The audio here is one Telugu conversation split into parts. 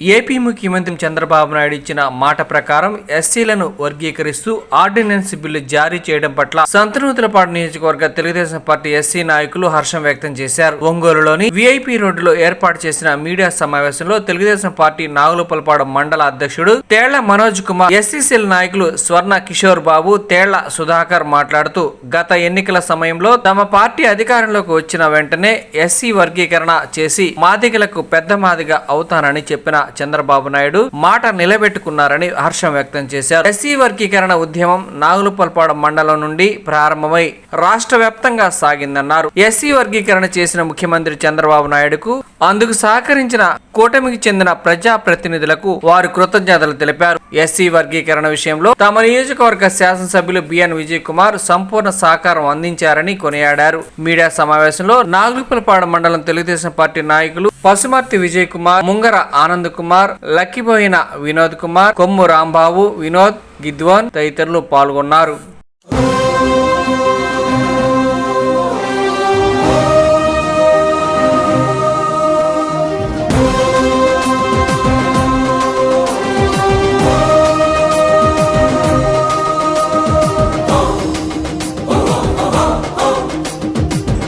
ఏపీ ముఖ్యమంత్రి చంద్రబాబు నాయుడు ఇచ్చిన మాట ప్రకారం ఎస్సీలను వర్గీకరిస్తూ ఆర్డినెన్స్ బిల్లు జారీ చేయడం పట్ల సంతనూతులపాడు నియోజకవర్గ తెలుగుదేశం పార్టీ ఎస్సీ నాయకులు హర్షం వ్యక్తం చేశారు. ఒంగోలులోని విఐపి రోడ్డులో ఏర్పాటు చేసిన మీడియా సమావేశంలో తెలుగుదేశం పార్టీ నాగులపలపాడు మండల అధ్యక్షుడు తేళ్ళ మనోజ్ కుమార్ ఎస్సీసీల నాయకులు స్వర్ణ కిషోర్ బాబు తేళ్ళ సుధాకర్ మాట్లాడుతూ గత ఎన్నికల సమయంలో తమ పార్టీ అధికారంలోకి వచ్చిన వెంటనే ఎస్సీ వర్గీకరణ చేసి మాదిగలకు పెద్ద మాదిగా అవుతానని చెప్పిన చంద్రబాబు నాయుడు మాట నిలబెట్టుకున్నారని హర్షం వ్యక్తం చేశారు. ఎస్సీ వర్గీకరణ ఉద్యమం నాగులపల్పాడు మండలం నుండి ప్రారంభమై రాష్ట్ర వ్యాప్తంగా సాగిందన్నారు. ఎస్సీ వర్గీకరణ చేసిన ముఖ్యమంత్రి చంద్రబాబు నాయుడుకు అందుకు సహకరించిన కూటమికి చెందిన ప్రజా ప్రతినిధులకు వారు కృతజ్ఞతలు తెలిపారు. ఎస్సీ వర్గీకరణ విషయంలో తమ నియోజకవర్గ శాసనసభ్యులు బిఎన్ విజయ్ కుమార్ సంపూర్ణ సహకారం అందించారని కొనియాడారు. మీడియా సమావేశంలో నాగులపల్పాడు మండలం తెలుగుదేశం పార్టీ నాయకులు పసుమర్తి విజయ్ కుమార్ ముంగర ఆనంద్ కుమార్ లక్కిపోయిన వినోద్ కుమార్ కొమ్ము రాంబాబు వినోద్ గిద్వాన్ తదితరులు పాల్గొన్నారు.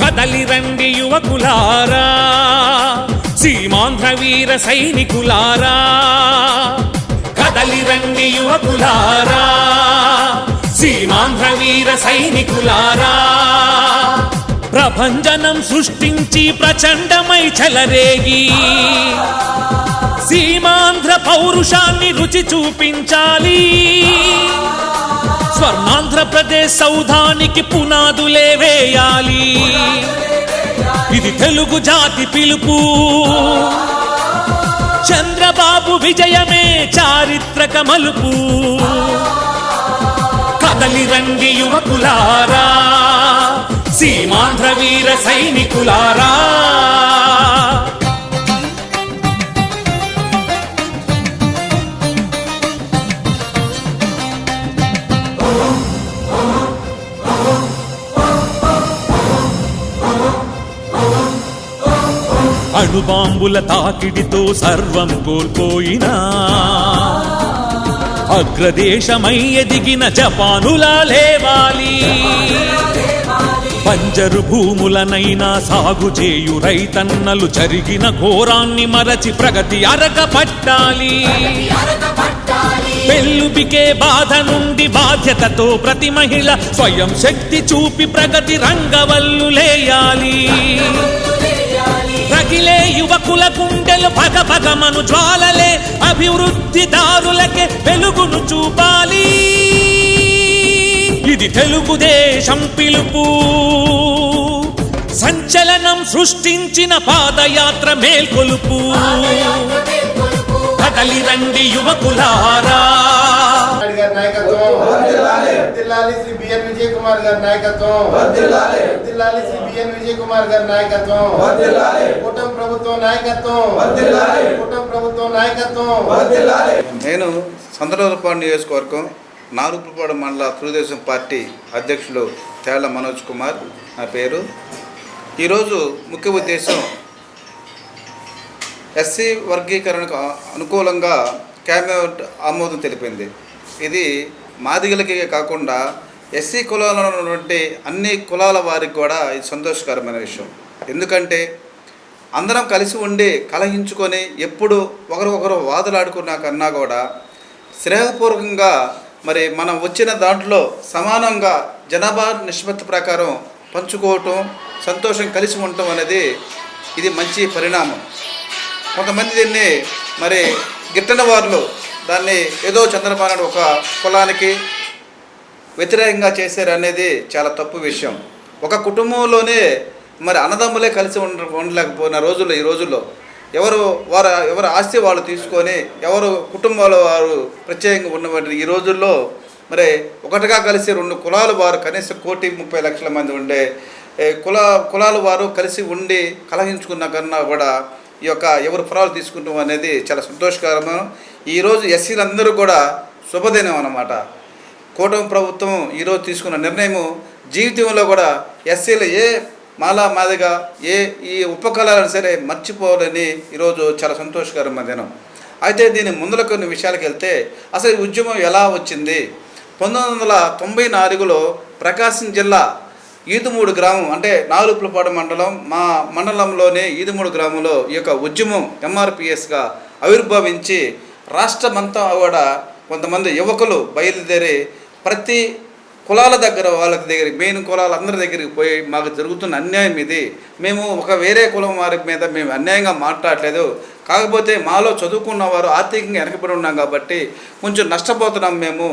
కదలి రండి యువకులారా వీర సైనికులారా కదలి రండి యువకులారా సీమాంధ్ర వీర సైనికులారా. ప్రభంజనం సృష్టించి ప్రచండమై చెలరేగి సీమాంధ్ర పౌరుషాన్ని రుచి చూపించాలి. స్వర్ణాంధ్రప్రదేశ్ సౌధానికి పునాదులే వేయాలి. ఇది తెలుగు జాతి పిలుపు. చంద్రబాబు విజయమే చారిత్రక మలుపు కదలి రండి యువకులారా సీమాంధ్ర వీర సైనికులారా. అణుబాంబుల తాకిడితో సర్వం కోల్పోయినా. అగ్రదేశమై ఎదిగిన జపానులా లేవాలి. పంజరు భూములనైనా సాగు చేయు రైతన్నలు జరిగిన ఘోరాన్ని మరచి ప్రగతి అరక పట్టాలి. పెళ్ళుబికే బాధ నుండి బాధ్యతతో ప్రతి మహిళ స్వయం శక్తి చూపి ప్రగతి రంగవల్లులేయాలి రగిలే యువకుల గుండెలు పగ పగమను జ్వాలలే. అభివృద్ధి దారులకే వెలుగును చూపాలి. ఇది తెలుగుదేశం పిలుపు. సంచలనం సృష్టించిన పాదయాత్ర మేల్కొలుపు. కదలి రండి యువకులారా. గారి నాయకత్వం. వర్ధిల్లాలి శ్రీ బిఎన్ విజయ్ కుమార్ గారి నాయకత్వం. వర్ధిల్లాలి శ్రీ బిఎన్ విజయ్ కుమార్ గారి నాయకత్వం. కూటమి ప్రభుత్వం నాయకత్వం. కూటమి ప్రభుత్వం నాయకత్వం. నేను సంతనూరుపాడు నియోజకవర్గం నాలుగుపాడు మండల తెలుగుదేశం పార్టీ అధ్యక్షులు తేళ్ళ మనోజ్ కుమార్. నా పేరు. ఈరోజు ముఖ్య ఉద్దేశం ఎస్సీ వర్గీకరణకు అనుకూలంగా క్యాబినెట్ ఆమోదం తెలిపింది. ఇది మాదిగలకే కాకుండా ఎస్సీ కులాలలో ఉన్నటువంటి అన్ని కులాల వారికి కూడా ఇది సంతోషకరమైన విషయం. ఎందుకంటే అందరం కలిసి ఉండి కలహించుకొని ఎప్పుడు ఒకరికొకరు వాదులాడుకున్నా కన్నా కూడా స్నేహపూర్వకంగా మరి మనం వచ్చిన దాంట్లో సమానంగా జనాభా నిష్పత్తి ప్రకారం పంచుకోవటం సంతోషం కలిసి ఉండటం అనేది ఇది మంచి పరిణామం. కొంతమంది దీన్ని మరి గిట్టని వారిలో దాన్ని ఏదో చంద్రబాబు నాయుడు ఒక కులానికి వ్యతిరేకంగా చేశారనేది చాలా తప్పు విషయం. ఒక కుటుంబంలోనే మరి అన్నదమ్ములే కలిసి ఉండ ఉండలేకపోయిన రోజుల్లో ఈ రోజుల్లో ఎవరు వారు ఎవరు ఆస్తి వాళ్ళు తీసుకొని ఎవరు కుటుంబాల వారు ప్రత్యేకంగా ఉన్నటువంటి ఈ రోజుల్లో మరి ఒకటిగా కలిసి రెండు కులాలు వారు కనీసం కోటి ముప్పై లక్షల మంది ఉండే కుల కులాలు వారు కలిసి ఉండి కలహించుకున్న కన్నా కూడా ఈ యొక్క ఎవరు ఫలాలు తీసుకుంటాం అనేది చాలా సంతోషకరము. ఈరోజు ఎస్సీలందరూ కూడా శుభదినం అన్నమాట. కూటమి ప్రభుత్వం ఈరోజు తీసుకున్న నిర్ణయము జీవితంలో కూడా ఎస్సీలు ఏ మాలా మాదిగా ఏ ఈ ఉపకళాలను సరే మర్చిపోవాలని ఈరోజు చాలా సంతోషకరమైన దినం. అయితే దీని ముందుల కొన్ని విషయాలకు వెళ్తే అసలు ఈ ఉద్యమం ఎలా వచ్చింది? పంతొమ్మిది వందల తొంభై నాలుగులో ప్రకాశం జిల్లా ఈదుమూడు గ్రామం అంటే నాలుపులపాడు మండలం మా మండలంలోనే ఈదుమూడు గ్రామంలో ఈ యొక్క ఉద్యమం ఎంఆర్పిఎస్గా ఆవిర్భవించి రాష్ట్రమంతా కూడా కొంతమంది యువకులు బయలుదేరి ప్రతి కులాల దగ్గర వాళ్ళ దగ్గర మెయిన్ కులాల అందరి దగ్గరికి పోయి మాకు జరుగుతున్న అన్యాయం ఇది. మేము ఒక వేరే కులం వారి మీద మేము అన్యాయంగా మాట్లాడలేదు. కాకపోతే మాలో చదువుకున్న వారు ఆర్థికంగా వెనకబడి ఉన్నాం కాబట్టి కొంచెం నష్టపోతున్నాం మేము.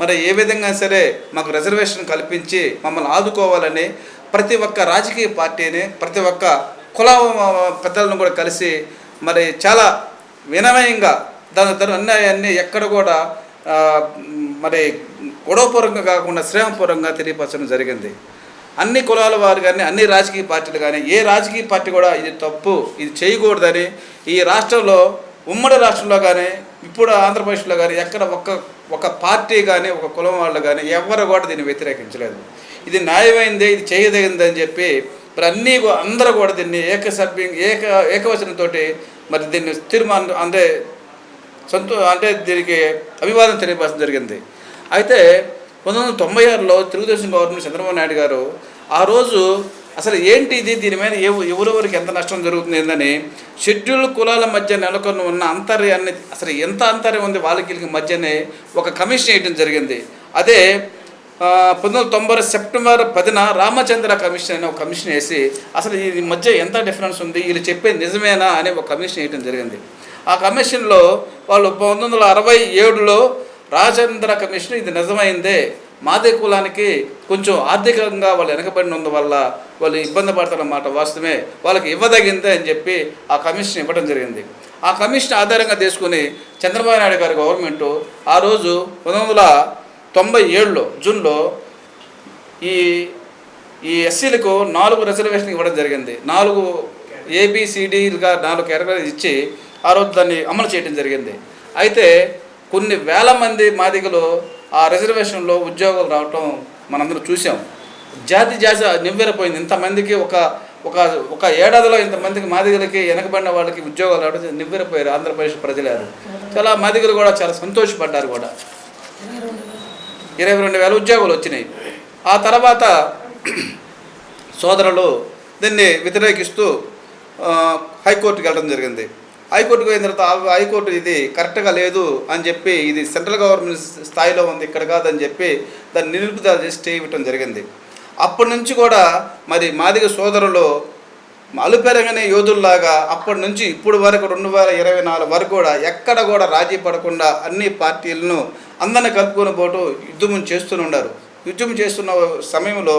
మరి ఏ విధంగా సరే మాకు రిజర్వేషన్ కల్పించి మమ్మల్ని ఆదుకోవాలని ప్రతి ఒక్క రాజకీయ పార్టీని ప్రతి ఒక్క కుల పెద్దలను కూడా కలిసి మరి చాలా వినమయంగా దాని తన అన్యాయాన్ని ఎక్కడ కూడా మరి గొడవపూర్వకంగా కాకుండా శ్రేమపూర్వకంగా తెలియపరచడం జరిగింది. అన్ని కులాల వారు కానీ అన్ని రాజకీయ పార్టీలు కానీ ఏ రాజకీయ పార్టీ కూడా ఇది తప్పు ఇది చేయకూడదని ఈ రాష్ట్రంలో ఉమ్మడి రాష్ట్రంలో కానీ ఇప్పుడు ఆంధ్రప్రదేశ్లో కానీ ఎక్కడ ఒక్క ఒక పార్టీ కానీ ఒక కులం వాళ్ళు కానీ ఎవరు కూడా దీన్ని వ్యతిరేకించలేదు. ఇది న్యాయమైంది ఇది చేయదగింది అని చెప్పి మరి అన్నీ అందరూ కూడా దీన్ని ఏకసభ్యం ఏక ఏకవచనంతో మరి దీన్ని తీర్మానం అంటే సంతో అంటే దీనికి అభివాదం తెలియపరచడం జరిగింది. అయితే పంతొమ్మిది వందల తొంభై ఆరులో తెలుగుదేశం గవర్నమెంట్ చంద్రబాబు నాయుడు గారు ఆ రోజు అసలు ఏంటి ఇది దీని మీద ఎవరెవరికి ఎంత నష్టం జరుగుతుంది ఏందని షెడ్యూల్ కులాల మధ్య నెలకొని ఉన్న అంతర్యాన్ని అసలు ఎంత అంతర్యం ఉంది వాళ్ళకి మధ్యనే ఒక కమిషన్ వేయడం జరిగింది. అదే పంతొమ్మిది వందల తొంభై సెప్టెంబర్ పదిన రామచంద్ర కమిషన్ అనే ఒక కమిషన్ వేసి అసలు ఈ మధ్య ఎంత డిఫరెన్స్ ఉంది? వీళ్ళు చెప్పేది నిజమేనా అనే ఒక కమిషన్ వేయడం జరిగింది. ఆ కమిషన్లో వాళ్ళు పంతొమ్మిది వందల అరవై ఏడులో రాజేంద్ర కమిషన్ ఇది నిజమైందే మాదే కులానికి కొంచెం ఆర్థికంగా వాళ్ళు వెనకబడినందు వల్ల వాళ్ళు ఇబ్బంది పడతారన్నమాట వాస్తవమే. వాళ్ళకి ఇవ్వదగిందే అని చెప్పి ఆ కమిషన్ ఇవ్వడం జరిగింది. ఆ కమిషన్ ఆధారంగా తీసుకుని చంద్రబాబు నాయుడు గారి గవర్నమెంట్ ఆ రోజు పంతొమ్మిది వందల తొంభై ఏడులో జూన్లో ఈ ఈ ఎస్సీలకు నాలుగు రిజర్వేషన్ ఇవ్వడం జరిగింది. నాలుగు ఏబిసిడిగా నాలుగు కేటగిరీలు ఇచ్చి ఆ రోజు దాన్ని అమలు చేయడం జరిగింది. అయితే కొన్ని వేల మంది మాదిగలు ఆ రిజర్వేషన్లో ఉద్యోగాలు రావటం మనందరం చూసాం జాతి జాతి నివ్వెరపోయింది. ఇంతమందికి ఒక ఒక ఒక ఏడాదిలో ఇంతమందికి మాదిగలకి వెనకబడిన వాళ్ళకి ఉద్యోగాలు రావడం నివ్వెరపోయారు ఆంధ్రప్రదేశ్ ప్రజలారు. చాలా మాదిగలు కూడా చాలా సంతోషపడ్డారు కూడా. ఇరవై రెండు వేల ఉద్యోగాలు వచ్చినాయి. ఆ తర్వాత సోదరులు దీన్ని వ్యతిరేకిస్తూ హైకోర్టుకి వెళ్ళడం జరిగింది. హైకోర్టుకు పోయిన తర్వాత హైకోర్టు ఇది కరెక్ట్గా లేదు అని చెప్పి ఇది సెంట్రల్ గవర్నమెంట్ స్థాయిలో ఉంది ఇక్కడ కాదని చెప్పి దాన్ని నిలుపుదల చేసి స్టే ఇవ్వటం జరిగింది. అప్పటి నుంచి కూడా మరి మాదిగ సోదరులు అలుపెరగనే యోధుల్లాగా అప్పటి నుంచి ఇప్పుడు వరకు రెండు వేల ఇరవై నాలుగు వరకు కూడా ఎక్కడ కూడా రాజీ పడకుండా అన్ని పార్టీలను అందరిని కలుపుకొని పోటు యుద్ధం చేస్తూనే ఉన్నారు. యుద్ధం చేస్తున్న సమయంలో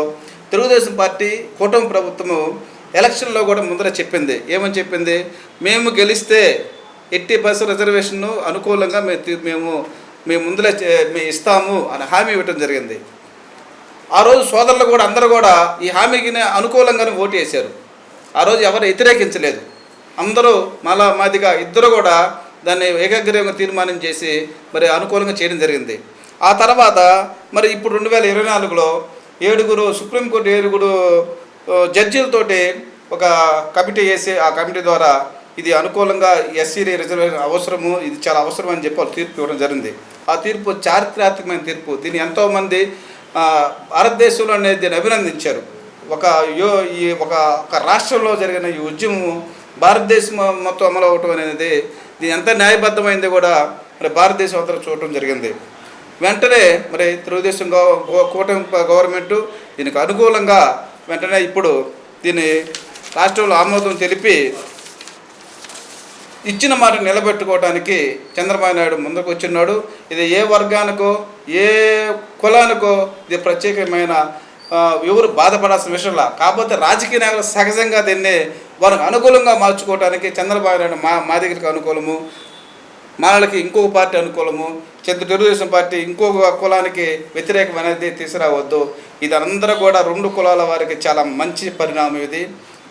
తెలుగుదేశం పార్టీ కూటమి ప్రభుత్వము ఎలక్షన్లో కూడా ముందర చెప్పింది. ఏమని చెప్పింది? మేము గెలిస్తే ఎట్టి పర్సెంట్ రిజర్వేషన్ను అనుకూలంగా మేము మేము మేము ముందర మేము ఇస్తాము అని హామీ ఇవ్వటం జరిగింది. ఆ రోజు సోదరులు కూడా అందరూ కూడా ఈ హామీకి అనుకూలంగానే ఓటు వేశారు. ఆ రోజు ఎవరు వ్యతిరేకించలేదు. అందరూ మళ్ళా మాదిగా ఇద్దరు కూడా దాన్ని ఏకగ్రీవంగా తీర్మానం చేసి మరి అనుకూలంగా చేయడం జరిగింది. ఆ తర్వాత మరి ఇప్పుడు రెండు వేల ఇరవై నాలుగులో ఏడుగురు సుప్రీంకోర్టు ఏడుగురు జడ్జీలతోటి ఒక కమిటీ వేసి ఆ కమిటీ ద్వారా ఇది అనుకూలంగా ఎస్సీ రిజర్వేషన్ అవసరము ఇది చాలా అవసరం అని చెప్పి వాళ్ళు తీర్పు ఇవ్వడం జరిగింది. ఆ తీర్పు చారిత్రాత్మకమైన తీర్పు. దీన్ని ఎంతోమంది భారతదేశంలో అనేది దీన్ని అభినందించారు. ఒక యో ఈ ఒక ఒక రాష్ట్రంలో జరిగిన ఈ ఉద్యమం భారతదేశం మొత్తం అమలు అవటం అనేది దీని ఎంత న్యాయబద్ధమైంది కూడా మరి భారతదేశం అంతా చూడటం జరిగింది. వెంటనే మరి తెలుగుదేశం గవ- కూటమి గవర్నమెంట్ దీనికి అనుకూలంగా వెంటనే ఇప్పుడు దీన్ని రాష్ట్రంలో ఆమోదం తెలిపి ఇచ్చిన మాట నిలబెట్టుకోవడానికి చంద్రబాబు నాయుడు ముందుకు వచ్చినాడు ఇది ఏ వర్గానికో ఏ కులానికో ఇది ప్రత్యేకమైన ఎవరు బాధపడాల్సిన విషయంలా కాకపోతే రాజకీయ నాయకులు సహజంగా దీన్ని వారికి అనుకూలంగా మార్చుకోవడానికి చంద్రబాబు నాయుడు మా మా దగ్గరికి అనుకూలము. మాలకి ఇంకొక పార్టీ అనుకూలము. చంద్ర తెలుగుదేశం పార్టీ ఇంకొక కులానికి వ్యతిరేకం అనేది తీసుకురావద్దు. ఇది అందరూ కూడా రెండు కులాల వారికి చాలా మంచి పరిణామం ఇది.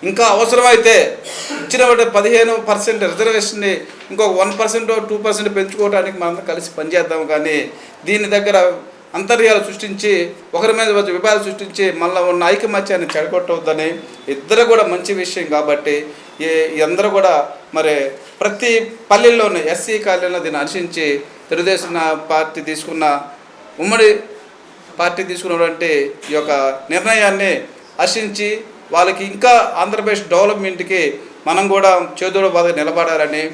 ఇంకా అవసరమైతే ఇచ్చిన పదిహేను పర్సెంట్ రిజర్వేషన్ని ఇంకొక వన్ పర్సెంట్ టూ పర్సెంట్ పెంచుకోవడానికి మనం కలిసి పనిచేద్దాం. కానీ దీని దగ్గర అంతర్యాలు సృష్టించి ఒకరి మీద వచ్చి సృష్టించి మళ్ళీ ఉన్న ఐకమత్యాన్ని చెడగొట్టవద్దని ఇద్దరు కూడా మంచి విషయం కాబట్టి ఈ అందరూ కూడా మరి ప్రతి పల్లెల్లోనే ఎస్సీ కాలనీలో దీన్ని అనుసరించి తెలుగుదేశం పార్టీ తీసుకున్న ఉమ్మడి పార్టీ తీసుకున్నటువంటి ఈ యొక్క నిర్ణయాన్ని హర్షించి వాళ్ళకి ఇంకా ఆంధ్రప్రదేశ్ డెవలప్మెంట్కి మనం కూడా చేదోడు బాధ నిలబడాలని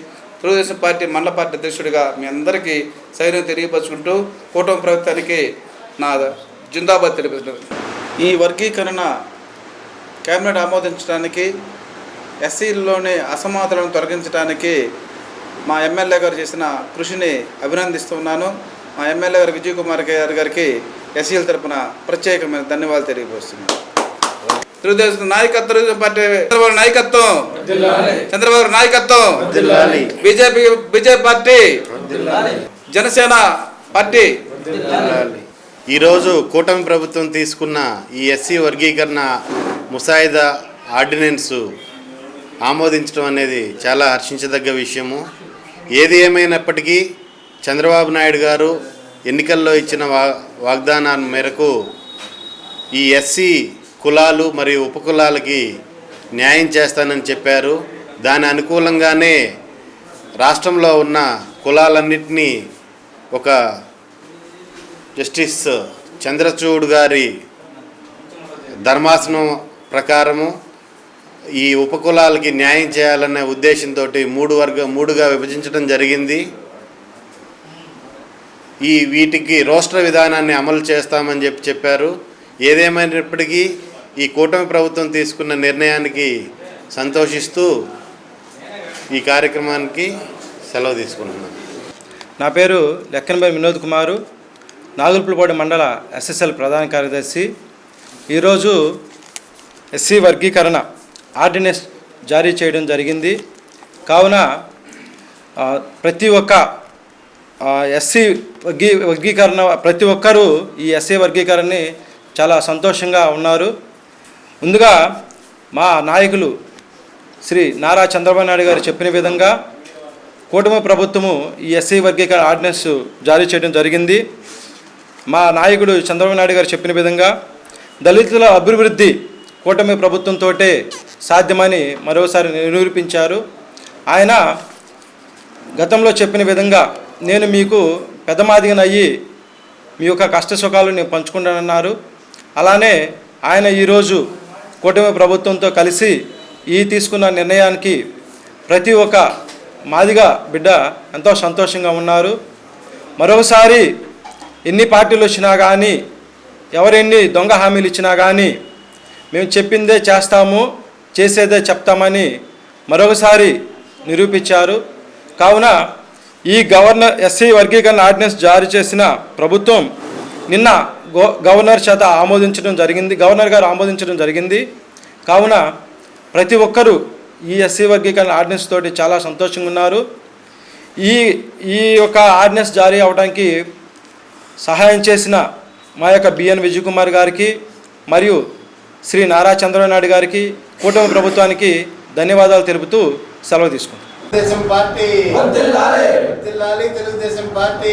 తెలుగుదేశం పార్టీ మండల పార్టీ అధ్యక్షుడిగా మీ అందరికీ సైన్యం తెలియపరుచుకుంటూ కూటమి ప్రభుత్వానికి నా జిందాబాద్ తెలియపరుచుకుంటాను ఈ వర్గీకరణ కేబినెట్ ఆమోదించడానికి ఎస్సీల్లోని అసమానతలను తొలగించడానికి మా ఎమ్మెల్యే గారు చేసిన కృషిని అభినందిస్తున్నాను మా ఎమ్మెల్యే గారు విజయ్ కుమార్ గారి గారికి ఎస్సీల తరపున ప్రత్యేకమైన ధన్యవాదాలు తెలియపరుస్తున్నాను. తెలుగుదేశం నాయకత్వం పార్టీ చంద్రబాబు నాయకత్వం. చంద్రబాబు నాయకత్వం. BJP BJP party. Janasena party. ఈరోజు కూటమి ప్రభుత్వం తీసుకున్న ఈ ఎస్సీ వర్గీకరణ ముసాయిదా ఆర్డినెన్స్ ఆమోదించడం అనేది చాలా హర్షించదగ్గ విషయము. ఏది ఏమైనప్పటికీ చంద్రబాబు నాయుడు గారు ఎన్నికల్లో ఇచ్చిన వా వాగ్దానాల మేరకు ఈ ఎస్సీ కులాలు మరియు ఉపకులాలకి న్యాయం చేస్తానని చెప్పారు. దాని అనుకూలంగానే రాష్ట్రంలో ఉన్న కులాలన్నింటినీ ఒక జస్టిస్ చంద్రచూడ్ గారి ధర్మాసనం ప్రకారము ఈ ఉపకులాలకి న్యాయం చేయాలనే ఉద్దేశంతో మూడు వర్గ మూడుగా విభజించడం జరిగింది. ఈ వీటికి రోస్టర్ విధానాన్ని అమలు చేస్తామని చెప్పి చెప్పారు. ఏదేమైనప్పటికీ ఈ కూటమి ప్రభుత్వం తీసుకున్న నిర్ణయానికి సంతోషిస్తూ ఈ కార్యక్రమానికి సెలవు తీసుకుంటున్నాను నా పేరు లెక్కనబై వినోద్ కుమారు నాగులపులపాడు మండల ఎస్ఎస్ఎల్ ప్రధాన కార్యదర్శి. ఈరోజు ఎస్సీ వర్గీకరణ ఆర్డినెన్స్ జారీ చేయడం జరిగింది. కావున ప్రతి ఒక్క ఎస్సీ వర్గీ వర్గీకరణ ప్రతి ఒక్కరూ ఈ ఎస్సీ వర్గీకరణని చాలా సంతోషంగా ఉన్నారు. ముందుగా మా నాయకులు శ్రీ నారా చంద్రబాబు నాయుడు గారు చెప్పిన విధంగా కూటమి ప్రభుత్వము ఈ ఎస్సీ వర్గీకరణ ఆర్డినెన్స్ జారీ చేయడం జరిగింది. మా నాయకుడు చంద్రబాబు నాయుడు గారు చెప్పిన విధంగా దళితుల అభివృద్ధి కూటమి ప్రభుత్వంతో సాధ్యమని మరోసారి నిరూపించారు. ఆయన గతంలో చెప్పిన విధంగా నేను మీకు పెద్దమాదిగనయ్యి మీ యొక్క కష్ట సుఖాలు నేను పంచుకుంటానన్నారు. అలానే ఆయన ఈరోజు కూటమి ప్రభుత్వంతో కలిసి ఈ తీసుకున్న నిర్ణయానికి ప్రతి ఒక్క మాదిగా బిడ్డ ఎంతో సంతోషంగా ఉన్నారు. మరోసారి ఎన్ని పార్టీలు వచ్చినా కానీ ఎవరెన్ని దొంగ హామీలు ఇచ్చినా కానీ మేము చెప్పిందే చేస్తాము చేసేదే చెప్తామని మరొకసారి నిరూపించారు. కావున ఈ గవర్నర్ ఎస్సీ వర్గీకరణ ఆర్డినెన్స్ జారీ చేసిన ప్రభుత్వం నిన్న గవర్నర్ చేత ఆమోదించడం జరిగింది గవర్నర్ గారు ఆమోదించడం జరిగింది. కావున ప్రతి ఒక్కరూ ఈ ఎస్సీ వర్గీకరణ ఆర్డినెన్స్ తోటి చాలా సంతోషంగా ఉన్నారు ఈ ఈ యొక్క ఆర్డినెన్స్ జారీ అవడానికి సహాయం చేసిన మా యొక్క బిఎన్ విజయ్ కుమార్ గారికి మరియు శ్రీ నారా చంద్రబాబు నాయుడు గారికి కూటమి ప్రభుత్వానికి ధన్యవాదాలు తెలుపుతూ సెలవు తీసుకుంటాం తెలుగుదేశం పార్టీ. తెలుగుదేశం పార్టీ.